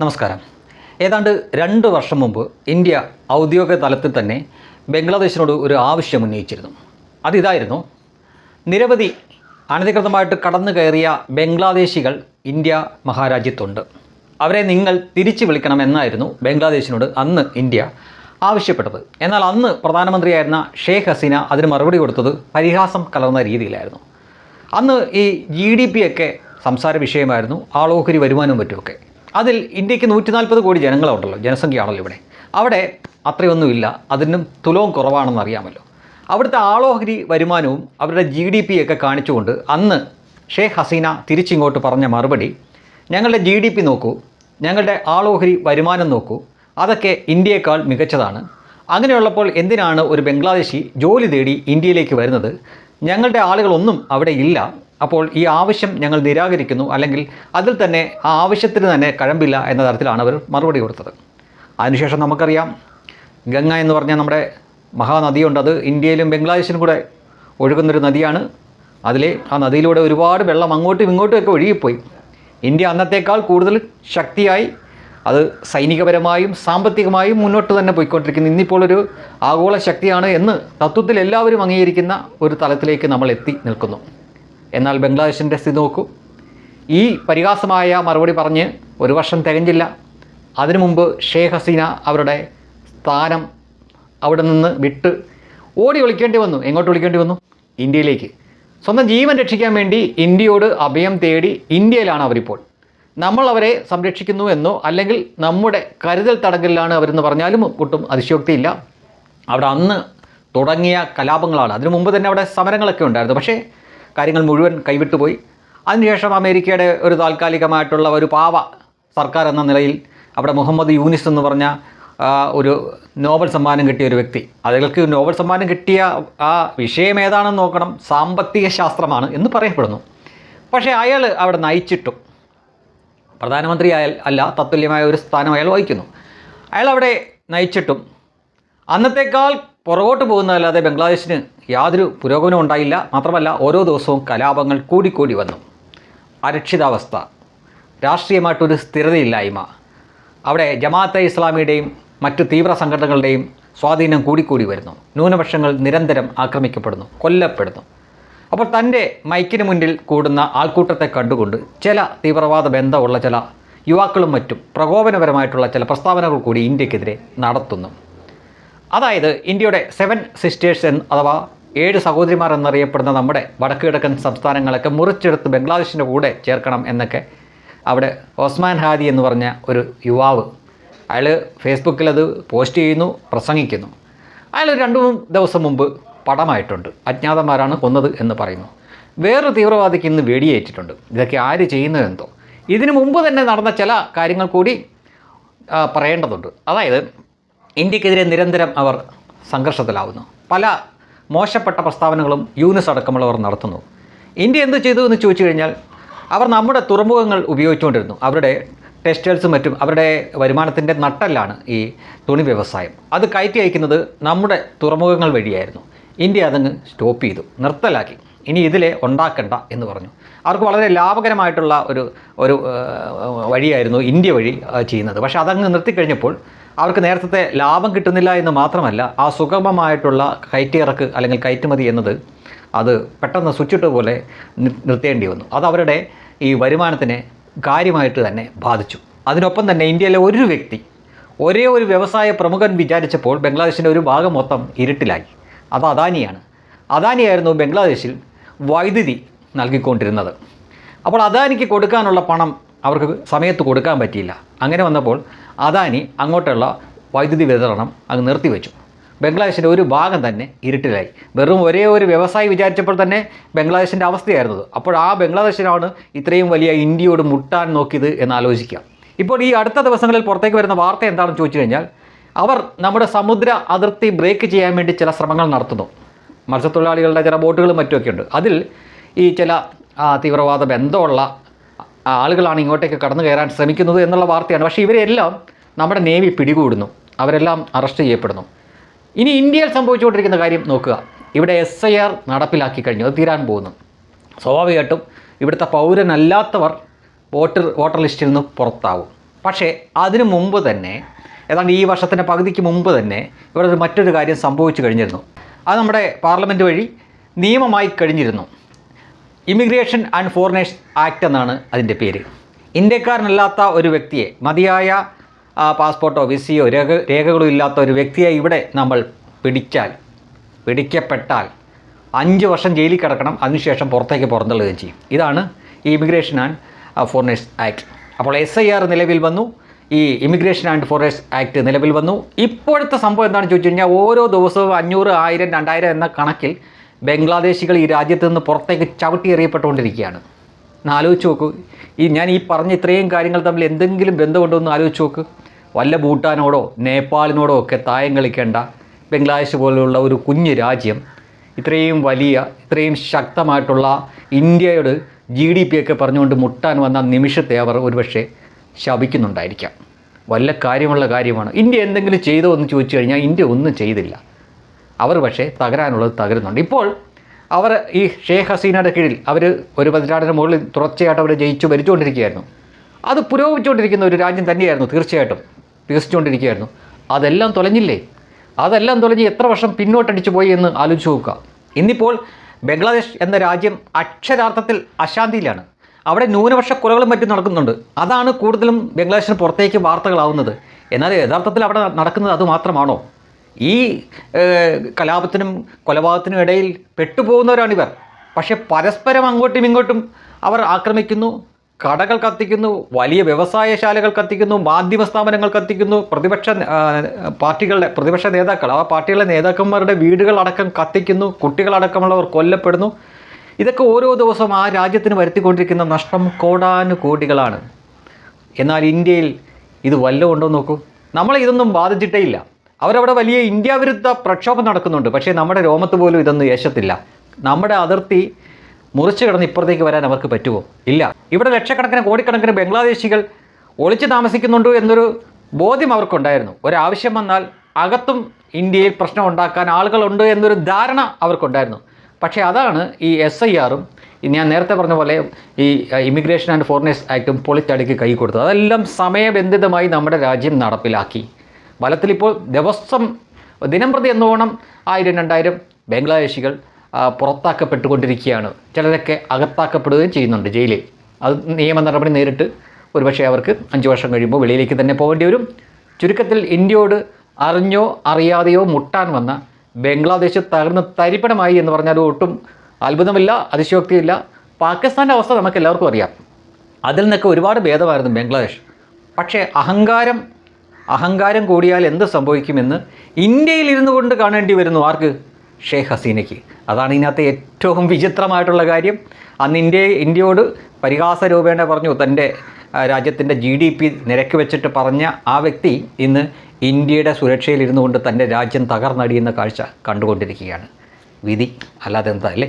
നമസ്കാരം. ഏതാണ്ട് രണ്ട് വർഷം മുമ്പ് ഇന്ത്യ ഔദ്യോഗിക തലത്തിൽ തന്നെ ബംഗ്ലാദേശിനോട് ഒരു ആവശ്യം ഉന്നയിച്ചിരുന്നു. അതിതായിരുന്നു നിരവധി അനധികൃതമായിട്ട് കടന്നു കയറിയ ബംഗ്ലാദേശികൾ ഇന്ത്യ മഹാരാജ്യത്തുണ്ട്. അവരെ നിങ്ങൾ തിരിച്ചു വിളിക്കണം എന്നായിരുന്നു ബംഗ്ലാദേശിനോട് അന്ന് ഇന്ത്യ ആവശ്യപ്പെട്ടത്. എന്നാൽ അന്ന് പ്രധാനമന്ത്രിയായിരുന്ന ഷേഖ് ഹസീന അതിന് മറുപടി കൊടുത്തത് പരിഹാസം കലർന്ന രീതിയിലായിരുന്നു. അന്ന് ഈ ജി ഡി പി ഒക്കെ സംസാര വിഷയമായിരുന്നു ആളോഹരി വരുമാനവും മറ്റുമൊക്കെ. അതിൽ ഇന്ത്യയ്ക്ക് നൂറ്റി നാൽപ്പത് കോടി ജനങ്ങളുണ്ടല്ലോ ജനസംഖ്യയാണല്ലോ ഇവിടെ. അവിടെ അത്രയൊന്നുമില്ല. അതിനും തുലവും കുറവാണെന്ന് അറിയാമല്ലോ. അവിടുത്തെ ആളോഹരി വരുമാനവും അവരുടെ ജി ഡി പി ഒക്കെ കാണിച്ചുകൊണ്ട് അന്ന് ഷേഖ് ഹസീന തിരിച്ചിങ്ങോട്ട് പറഞ്ഞ മറുപടി ഞങ്ങളുടെ ജി ഡി പി നോക്കൂ ഞങ്ങളുടെ ആളോഹരി വരുമാനം നോക്കൂ അതൊക്കെ ഇന്ത്യയേക്കാൾ മികച്ചതാണ്. അങ്ങനെയുള്ളപ്പോൾ എന്തിനാണ് ഒരു ബംഗ്ലാദേശി ജോലി തേടി ഇന്ത്യയിലേക്ക് വരുന്നത്? ഞങ്ങളുടെ ആളുകളൊന്നും അവിടെ ഇല്ല. അപ്പോൾ ഈ ആവശ്യം ഞങ്ങൾ നിരാകരിക്കുന്നു. അല്ലെങ്കിൽ അതിൽ തന്നെ ആ ആവശ്യത്തിന് തന്നെ കഴമ്പില്ല എന്ന തരത്തിലാണ് അവർ മറുപടി കൊടുത്തത്. അതിനുശേഷം നമുക്കറിയാം ഗംഗ എന്ന് പറഞ്ഞാൽ നമ്മുടെ മഹാനദിയുണ്ട്. അത് ഇന്ത്യയിലും ബംഗ്ലാദേശിലും കൂടെ ഒഴുകുന്നൊരു നദിയാണ്. അതിലെ ആ നദിയിലൂടെ ഒരുപാട് വെള്ളം അങ്ങോട്ടും ഇങ്ങോട്ടുമൊക്കെ ഒഴുകിപ്പോയി. ഇന്ത്യ അന്നത്തേക്കാൾ കൂടുതൽ ശക്തിയായി അത് സൈനികപരമായും സാമ്പത്തികമായും മുന്നോട്ട് തന്നെ പോയിക്കൊണ്ടിരിക്കുന്നു. ഇന്നിപ്പോൾ ഒരു ആഗോള ശക്തിയാണ് എന്ന് തത്വത്തിൽ എല്ലാവരും അംഗീകരിക്കുന്ന ഒരു തലത്തിലേക്ക് നമ്മൾ എത്തി നിൽക്കുന്നു. എന്നാൽ ബംഗ്ലാദേശിന്റെ സ്ഥിതി നോക്കൂ. ഈ പരിഹാസമായ മറുപടി പറഞ്ഞ് ഒരു വർഷം തികഞ്ഞില്ല. അതിനു മുമ്പ് ഷേഖ് ഹസീന അവരുടെ സ്ഥാനം അവിടെ നിന്ന് വിട്ട് ഓടി വിളിക്കേണ്ടി വന്നു. എങ്ങോട്ട് വിളിക്കേണ്ടി വന്നു? ഇന്ത്യയിലേക്ക്. സ്വന്തം ജീവൻ രക്ഷിക്കാൻ വേണ്ടി ഇന്ത്യയോട് അഭയം തേടി ഇന്ത്യയിലാണ് അവരിപ്പോൾ. നമ്മൾ അവരെ സംരക്ഷിക്കുന്നു എന്നോ അല്ലെങ്കിൽ നമ്മുടെ കരുതൽ തടങ്കലിലാണ് അവരെന്ന് പറഞ്ഞാലും ഒട്ടും അതിശയോക്തിയില്ല. അവിടെ അന്ന് തുടങ്ങിയ കലാപങ്ങളാണ്. അതിനു മുമ്പ് തന്നെ അവിടെ സമരങ്ങളൊക്കെ ഉണ്ടായിരുന്നു. പക്ഷേ കാര്യങ്ങൾ മുഴുവൻ കൈവിട്ടുപോയി അതിനുശേഷം അമേരിക്കയുടെ ഒരു താൽക്കാലികമായിട്ടുള്ള ഒരു പാവ സർക്കാർ എന്ന നിലയിൽ അവിടെ മുഹമ്മദ് യൂനിസ് എന്ന് പറഞ്ഞ ഒരു നോബൽ സമ്മാനം കിട്ടിയ ഒരു വ്യക്തി. അതുകൾക്ക് നോബൽ സമ്മാനം കിട്ടിയ ആ വിഷയം ഏതാണെന്ന് നോക്കണം. സാമ്പത്തിക ശാസ്ത്രമാണ് എന്ന് പറയപ്പെടുന്നു. പക്ഷേ അയാൾ അവിടെ നയിച്ചിട്ടു. പ്രധാനമന്ത്രി അയാൾ അല്ല തത്തുല്യമായ ഒരു സ്ഥാനം അയാൾ വഹിക്കുന്നു. അയാൾ അവിടെ നയിച്ചിട്ടും അന്നത്തേക്കാൾ പുറകോട്ട് പോകുന്നതല്ലാതെ ബംഗ്ലാദേശിന് യാതൊരു പുരോഗമനവും ഉണ്ടായില്ല. മാത്രമല്ല ഓരോ ദിവസവും കലാപങ്ങൾ കൂടിക്കൂടി വന്നു. അരക്ഷിതാവസ്ഥ. രാഷ്ട്രീയമായിട്ടൊരു സ്ഥിരതയില്ലായ്മ. അവിടെ ജമാഅത്തെ ഇസ്ലാമിയുടെയും മറ്റു തീവ്ര സംഘടനകളുടെയും സ്വാധീനം കൂടിക്കൂടി വരുന്നു. ന്യൂനപക്ഷങ്ങൾ നിരന്തരം ആക്രമിക്കപ്പെടുന്നു കൊല്ലപ്പെടുന്നു. അപ്പോൾ തന്റെ മൈക്കിന് മുന്നിൽ കൂടുന്ന ആൾക്കൂട്ടത്തെ കണ്ടുകൊണ്ട് ചില തീവ്രവാദ ബന്ധമുള്ള ചില യുവാക്കളും മറ്റും പ്രകോപനപരമായിട്ടുള്ള ചില പ്രസ്താവനകൾ കൂടി ഇന്ത്യക്കെതിരെ നടത്തുന്നു. അതായത് ഇന്ത്യയുടെ സെവൻ സിസ്റ്റേഴ്സ് എന്ന് അഥവാ ഏഴ് സഹോദരിമാർ എന്നറിയപ്പെടുന്ന നമ്മുടെ വടക്ക് കിഴക്കൻ സംസ്ഥാനങ്ങളൊക്കെ മുറിച്ചെടുത്ത് ബംഗ്ലാദേശിന്റെ കൂടെ ചേർക്കണം എന്നൊക്കെ അവിടെ ഓസ്മാൻ ഹാദി എന്ന് പറഞ്ഞ ഒരു യുവാവ് അയാൾ ഫേസ്ബുക്കിൽ അത് പോസ്റ്റ് ചെയ്യുന്നു പ്രസംഗിക്കുന്നു. അയാൾ രണ്ടു മൂന്ന് ദിവസം മുമ്പ് പടമായിട്ടുണ്ട്. അജ്ഞാതന്മാരാണ് കൊന്നത് എന്ന് പറയുന്നു. വേറൊരു തീവ്രവാദിക്ക് ഇന്ന് വെടിയേറ്റിട്ടുണ്ട്. ഇതൊക്കെ ആര് ചെയ്യുന്നതെന്തോ ഇതിനു മുമ്പ് തന്നെ നടന്ന ചില കാര്യങ്ങൾ കൂടി പറയേണ്ടതുണ്ട്. അതായത് ഇന്ത്യക്കെതിരെ നിരന്തരം അവർ സംഘർഷത്തിലാവുന്നു. പല മോശപ്പെട്ട പ്രസ്താവനകളും യൂനിസ് അടക്കമുള്ളവർ നടത്തുന്നു. ഇന്ത്യ എന്ത് ചെയ്തു എന്ന് ചോദിച്ചു കഴിഞ്ഞാൽ അവർ നമ്മുടെ തുറമുഖങ്ങൾ ഉപയോഗിച്ചുകൊണ്ടിരുന്നു. അവരുടെ ടെക്സ്റ്റൈൽസും മറ്റും അവരുടെ വരുമാനത്തിന്റെ നട്ടല്ലാണ് ഈ തുണി വ്യവസായം. അത് കയറ്റി അയക്കുന്നത് നമ്മുടെ തുറമുഖങ്ങൾ വഴിയായിരുന്നു. ഇന്ത്യ അതങ്ങ് സ്റ്റോപ്പ് ചെയ്തു നിർത്തലാക്കി. ഇനി ഇതിലെ ഉണ്ടാക്കണ്ട എന്ന് പറഞ്ഞു. അവർക്ക് വളരെ ലാഭകരമായിട്ടുള്ള ഒരു ഒരു വഴിയായിരുന്നു ഇന്ത്യ വഴി ചെയ്യുന്നത്. പക്ഷേ അതങ്ങ് നിർത്തിക്കഴിഞ്ഞപ്പോൾ അവർക്ക് നേരത്തെ ലാഭം കിട്ടുന്നില്ല എന്ന് മാത്രമല്ല ആ സുഗമമായിട്ടുള്ള കയറ്റിയിറക്ക് അല്ലെങ്കിൽ കയറ്റുമതി എന്നത് അത് പെട്ടെന്ന് സ്വിച്ചിട്ട് പോലെ നിർത്തേണ്ടി വന്നു. അത് അവരുടെ ഈ വരുമാനത്തിനെ കാര്യമായിട്ട് തന്നെ ബാധിച്ചു. അതിനൊപ്പം തന്നെ ഇന്ത്യയിലെ ഒരു വ്യക്തി ഒരേ ഒരു വ്യവസായ പ്രമുഖൻ വിചാരിച്ചപ്പോൾ ബംഗ്ലാദേശിന്റെ ഒരു ഭാഗം മൊത്തം ഇരുട്ടിലായി. അത് അദാനിയാണ്. അദാനിയായിരുന്നു ബംഗ്ലാദേശിൽ വൈദ്യുതി നൽകിക്കൊണ്ടിരുന്നത്. അപ്പോൾ അദാനിക്ക് കൊടുക്കാനുള്ള പണം അവർക്ക് സമയത്ത് കൊടുക്കാൻ പറ്റിയില്ല. അങ്ങനെ വന്നപ്പോൾ അദാനി അങ്ങോട്ടുള്ള വൈദ്യുതി വിതരണം അങ്ങ് നിർത്തിവെച്ചു. ബംഗ്ലാദേശിന്റെ ഒരു ഭാഗം തന്നെ ഇരുട്ടിലായി. വെറും ഒരേ ഒരു വ്യവസായി വിചാരിച്ചപ്പോൾ തന്നെ ബംഗ്ലാദേശിന്റെ അവസ്ഥയായിരുന്നത് അപ്പോൾ ആ ബംഗ്ലാദേശിനാണ് ഇത്രയും വലിയ ഇന്ത്യയോട് മുട്ടാൻ നോക്കിയത് എന്ന് ആലോചിക്കാം ഇപ്പോൾ ഈ അടുത്ത ദിവസങ്ങളിൽ പുറത്തേക്ക് വരുന്ന വാർത്ത എന്താണെന്ന് ചോദിച്ചു കഴിഞ്ഞാൽ അവർ നമ്മുടെ സമുദ്ര അതിർത്തി ബ്രേക്ക് ചെയ്യാൻ വേണ്ടി ചില ശ്രമങ്ങൾ നടത്തുന്നു. മത്സ്യത്തൊഴിലാളികളുടെ ചില ബോട്ടുകളും മറ്റുമൊക്കെ ഉണ്ട്. അതിൽ ഈ ചില തീവ്രവാദ ബന്ധമുള്ള ആളുകളാണ് ഇങ്ങോട്ടേക്ക് കടന്നു കയറാൻ ശ്രമിക്കുന്നത് എന്നുള്ള വാർത്തയാണ്. പക്ഷേ ഇവരെല്ലാം നമ്മുടെ നേവി പിടികൂടുന്നു. അവരെല്ലാം അറസ്റ്റ് ചെയ്യപ്പെടുന്നു. ഇനി ഇന്ത്യയിൽ സംഭവിച്ചുകൊണ്ടിരിക്കുന്ന കാര്യം നോക്കുക. ഇവിടെ എസ് ഐ ആർ നടപ്പിലാക്കി കഴിഞ്ഞു. അത് തീരാൻ പോകുന്നു. സ്വാഭാവികമായിട്ടും ഇവിടുത്തെ പൗരനല്ലാത്തവർ വോട്ടർ വോട്ടർ ലിസ്റ്റിൽ നിന്ന് പുറത്താവും. പക്ഷേ അതിനു മുമ്പ് തന്നെ ഏതാണ്ട് ഈ വർഷത്തിന്റെ പകുതിക്ക് മുമ്പ് തന്നെ ഇവിടെ മറ്റൊരു കാര്യം സംഭവിച്ചു കഴിഞ്ഞിരുന്നു. അത് നമ്മുടെ പാർലമെന്റ് വഴി നിയമമായി കഴിഞ്ഞിരുന്നു. ഇമിഗ്രേഷൻ ആൻഡ് ഫോറിനേഴ്സ് ആക്ട് എന്നാണ് അതിന്റെ പേര്. ഇന്ത്യക്കാരനല്ലാത്ത ഒരു വ്യക്തിയെ മതിയായ പാസ്പോർട്ടോ വിസയോ രേഖ രേഖകളോ ഇല്ലാത്ത ഒരു വ്യക്തിയെ ഇവിടെ നമ്മൾ പിടിച്ചാൽ പിടിക്കപ്പെട്ടാൽ അഞ്ച് വർഷം ജയിലിൽ കിടക്കണം അതിനുശേഷം പുറത്തേക്ക് പുറന്തള്ളുകയും ചെയ്യും. ഇതാണ് ഈ ഇമിഗ്രേഷൻ ആൻഡ് ഫോറിനേഴ്സ് ആക്ട് അപ്പോൾ എസ് ഐ ആർ നിലവിൽ വന്നു. ഈ ഇമിഗ്രേഷൻ ആൻഡ് ഫോറിനേഴ്സ് ആക്ട് നിലവിൽ വന്നു. ഇപ്പോഴത്തെ സംഭവം എന്താണെന്ന് ചോദിച്ചു കഴിഞ്ഞാൽ ഓരോ ദിവസവും അഞ്ഞൂറ് ആയിരം രണ്ടായിരം എന്ന കണക്കിൽ ബംഗ്ലാദേശികൾ ഈ രാജ്യത്ത് നിന്ന് പുറത്തേക്ക് ചവിട്ടി എറിയപ്പെട്ടുകൊണ്ടിരിക്കുകയാണ്. ആലോചിച്ച് നോക്കൂ. ഈ ഞാൻ ഈ പറഞ്ഞ ഇത്രയും കാര്യങ്ങൾ തമ്മിൽ എന്തെങ്കിലും ബന്ധമുണ്ടോ എന്ന് ആലോചിച്ച് നോക്ക്. വല്ല ഭൂട്ടാനോടോ നേപ്പാളിനോടോ ഒക്കെ തായം കളിക്കേണ്ട ബംഗ്ലാദേശ് പോലുള്ള ഒരു കുഞ്ഞു രാജ്യം ഇത്രയും വലിയ ഇത്രയും ശക്തമായിട്ടുള്ള ഇന്ത്യയോട് ജി ഡി പി ഒക്കെ പറഞ്ഞുകൊണ്ട് മുട്ടാൻ വന്ന നിമിഷത്തെ അവർ ഒരുപക്ഷെ ശപിക്കുന്നുണ്ടായിരിക്കാം. വല്ല കാര്യമുള്ള കാര്യമാണ്. ഇന്ത്യ എന്തെങ്കിലും ചെയ്തോ എന്ന് ചോദിച്ചു കഴിഞ്ഞാൽ ഇന്ത്യ ഒന്നും ചെയ്തില്ല. അവർ പക്ഷേ തകരാനുള്ളത് തകരുന്നുണ്ട്. ഇപ്പോൾ അവർ ഈ ഷേഖ് ഹസീനയുടെ കീഴിൽ അവർ ഒരു പതിറ്റാണ്ടിന് മുകളിൽ തുടർച്ചയായിട്ട് അവർ ജയിച്ചു ഭരിച്ചുകൊണ്ടിരിക്കുകയായിരുന്നു. അത് പുരോഗമിച്ചുകൊണ്ടിരിക്കുന്ന ഒരു രാജ്യം തന്നെയായിരുന്നു തീർച്ചയായിട്ടും. വികസിച്ചുകൊണ്ടിരിക്കുകയായിരുന്നു. അതെല്ലാം തുലഞ്ഞില്ലേ? അതെല്ലാം തുലഞ്ഞ് എത്ര വർഷം പിന്നോട്ടടിച്ചു പോയി എന്ന് ആലോചിച്ച് നോക്കുക. ഇന്നിപ്പോൾ ബംഗ്ലാദേശ് എന്ന രാജ്യം അക്ഷരാർത്ഥത്തിൽ അശാന്തിയിലാണ്. അവിടെ ന്യൂനപക്ഷ കൊലകളും മറ്റും നടക്കുന്നുണ്ട്. അതാണ് കൂടുതലും ബംഗ്ലാദേശിന് പുറത്തേക്ക് വാർത്തകളാവുന്നത്. എന്നാൽ യഥാർത്ഥത്തിൽ അവിടെ നടക്കുന്നത് അത് മാത്രമാണോ? ഈ കലാപത്തിനും കൊലപാതകത്തിനും ഇടയിൽ പെട്ടുപോകുന്നവരാണിവർ. പക്ഷേ പരസ്പരം അങ്ങോട്ടും ഇങ്ങോട്ടും അവർ ആക്രമിക്കുന്നു കടകൾ കത്തിക്കുന്നു വലിയ വ്യവസായശാലകൾ കത്തിക്കുന്നു മാധ്യമ സ്ഥാപനങ്ങൾ കത്തിക്കുന്നു. പ്രതിപക്ഷ പാർട്ടികളുടെ പ്രതിപക്ഷ നേതാക്കൾ ആ പാർട്ടികളുടെ നേതാക്കന്മാരുടെ വീടുകളടക്കം കത്തിക്കുന്നു കുട്ടികളടക്കമുള്ളവർ കൊല്ലപ്പെടുന്നു. ഇതൊക്കെ ഓരോ ദിവസവും ആ രാജ്യത്തിന് വരുത്തിക്കൊണ്ടിരിക്കുന്ന നഷ്ടം കോടാനുകോടികളാണ്. എന്നാൽ ഇന്ത്യയിൽ ഇത് വല്ലതും ഉണ്ടോ നോക്കൂ. നമ്മൾ ഇതൊന്നും ബാധിച്ചിട്ടേ ഇല്ല. അവരവിടെ വലിയ ഇന്ത്യ വിരുദ്ധ പ്രക്ഷോഭം നടക്കുന്നുണ്ട്. പക്ഷേ നമ്മുടെ രോമത്ത് പോലും ഇതൊന്നും യേശത്തില്ല നമ്മുടെ അതിർത്തി മുറിച്ചു കിടന്ന് ഇപ്പുറത്തേക്ക് വരാൻ അവർക്ക് പറ്റുമോ? ഇല്ല. ഇവിടെ ലക്ഷക്കണക്കിന് കോടിക്കണക്കിന് ബംഗ്ലാദേശികൾ ഒളിച്ചു താമസിക്കുന്നുണ്ട് എന്നൊരു ബോധ്യം അവർക്കുണ്ടായിരുന്നു. ഒരാവശ്യം വന്നാൽ അകത്തും ഇന്ത്യയിൽ പ്രശ്നം ഉണ്ടാക്കാൻ ആളുകളുണ്ട് എന്നൊരു ധാരണ അവർക്കുണ്ടായിരുന്നു. പക്ഷേ അതാണ് ഈ എസ് ഐ ആറും ഞാൻ നേരത്തെ പറഞ്ഞ പോലെ ഈ ഇമിഗ്രേഷൻ ആൻഡ് ഫോറിനേഴ്സ് ആക്ടും പൊളിച്ചടുക്കി കൈ കൊടുത്തത്. അതെല്ലാം സമയബന്ധിതമായി നമ്മുടെ രാജ്യം നടപ്പിലാക്കി. ഫലത്തിലിപ്പോൾ ദിവസം ദിനം പ്രതി എന്നോണം ആയിരം രണ്ടായിരം ബംഗ്ലാദേശികൾ പുറത്താക്കപ്പെട്ടുകൊണ്ടിരിക്കുകയാണ്. ചിലരൊക്കെ അകത്താക്കപ്പെടുകയും ചെയ്യുന്നുണ്ട് ജയിലിൽ. അത് നിയമ നടപടി നേരിട്ട് ഒരുപക്ഷെ അവർക്ക് അഞ്ച് വർഷം കഴിയുമ്പോൾ വെളിയിലേക്ക് തന്നെ പോകേണ്ടി വരും. ചുരുക്കത്തിൽ ഇന്ത്യയോട് അറിഞ്ഞോ അറിയാതെയോ മുട്ടാൻ വന്ന ബംഗ്ലാദേശ് തകർന്ന് തരിപ്പണമായി എന്ന് പറഞ്ഞാൽ ഒട്ടും അത്ഭുതമില്ല അതിശയോക്തിയില്ല. പാകിസ്ഥാന്റെ അവസ്ഥ നമുക്ക് എല്ലാവർക്കും അറിയാം. അതിൽ നിന്നൊക്കെ ഒരുപാട് ഭേദമായിരുന്നു ബംഗ്ലാദേശ്. പക്ഷേ അഹങ്കാരം അഹങ്കാരം കൂടിയാൽ എന്ത് സംഭവിക്കുമെന്ന് ഇന്ത്യയിൽ ഇരുന്നു കൊണ്ട് കാണേണ്ടി വരുന്നു ആർക്ക്? ഷെയ്ഖ് ഹസീനയ്ക്ക്. അതാണ് ഇതിനകത്ത് ഏറ്റവും വിചിത്രമായിട്ടുള്ള കാര്യം. അന്ന് ഇന്ത്യ ഇന്ത്യയോട് പരിഹാസ രൂപേണ പറഞ്ഞു തന്റെ രാജ്യത്തിന്റെ ജി ഡി പി നിരക്ക് വെച്ചിട്ട് പറഞ്ഞ ആ വ്യക്തി ഇന്ന് ഇന്ത്യയുടെ സുരക്ഷയിൽ ഇരുന്നു കൊണ്ട് തന്റെ രാജ്യം തകർന്നടിയുന്ന കാഴ്ച കണ്ടുകൊണ്ടിരിക്കുകയാണ്. വിധി അല്ലാതെ എന്താ അല്ലേ?